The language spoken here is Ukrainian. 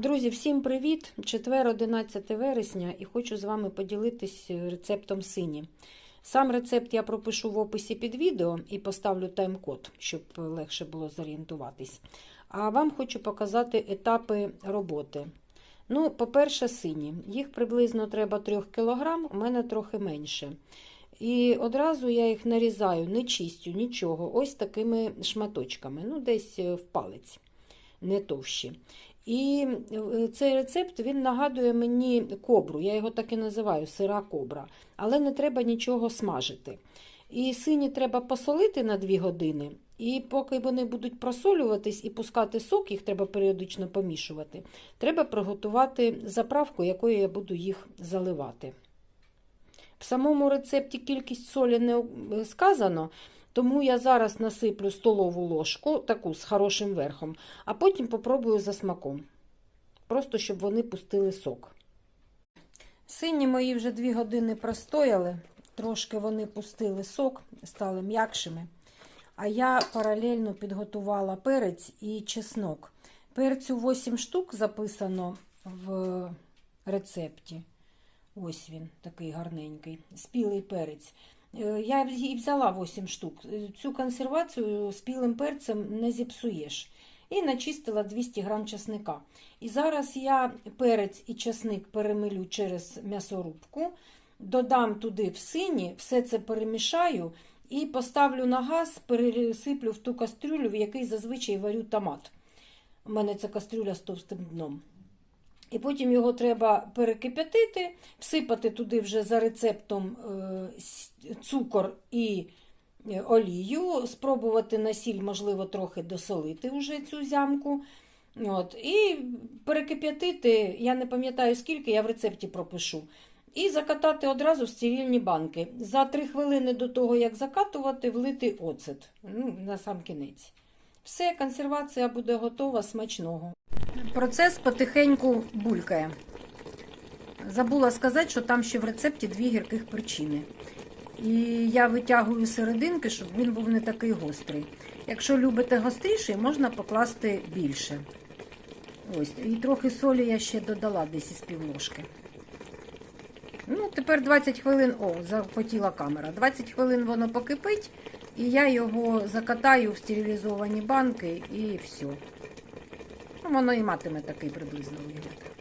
Друзі, всім привіт! Четвер, 11 вересня, і хочу з вами поділитись рецептом сині. Сам рецепт я пропишу в описі під відео і поставлю тайм-код, щоб легше було зорієнтуватись. А вам хочу показати етапи роботи. Ну, по-перше, сині. Їх приблизно треба 3 кг, у мене трохи менше. І одразу я їх нарізаю, не чистю, нічого, ось такими шматочками, ну, десь в палець, не товщі. І цей рецепт він нагадує мені кобру. Я його так і називаю сира кобра. Але не треба нічого смажити. І сині треба посолити на 2 години. І поки вони будуть просолюватись і пускати сок, їх треба періодично помішувати. Треба приготувати заправку, якою я буду їх заливати. В самому рецепті кількість солі не сказано. Тому я зараз насиплю столову ложку, таку з хорошим верхом, а потім попробую за смаком. Просто щоб вони пустили сок. Сині мої вже 2 години простояли, трошки вони пустили сок, стали м'якшими. А я паралельно підготувала перець і чеснок. Перцю 8 штук записано в рецепті. Ось він, такий гарненький, спілий перець. Я і взяла 8 штук. Цю консервацію з білим перцем не зіпсуєш. І начистила 200 грам чесника. І зараз я перець і чесник перемилю через м'ясорубку, додам туди в сині, все це перемішаю і поставлю на газ, пересиплю в ту кастрюлю, в якій зазвичай варю томат. У мене ця кастрюля з товстим дном. І потім його треба перекип'ятити, всипати туди вже за рецептом цукор і олію, спробувати на сіль, можливо, трохи досолити вже цю зямку. От, І перекип'ятити, я не пам'ятаю скільки, я в рецепті пропишу. І закатати одразу в стерильні банки. За 3 хвилини до того, як закатувати, влити оцет ну, на сам кінець. Все, консервація буде готова смачного. Процес потихеньку булькає. Забула сказати, що там ще в рецепті дві гірких причини. І я витягую серединки, щоб він був не такий гострий. Якщо любите гостріший, можна покласти більше. Ось, І трохи солі я ще додала десь із півложки. Ну, тепер 20 хвилин, о, запотіла камера. 20 хвилин воно покипить, і я його закатаю в стерилізовані банки і все. Ну, воно і матиме такий приблизно вигляд.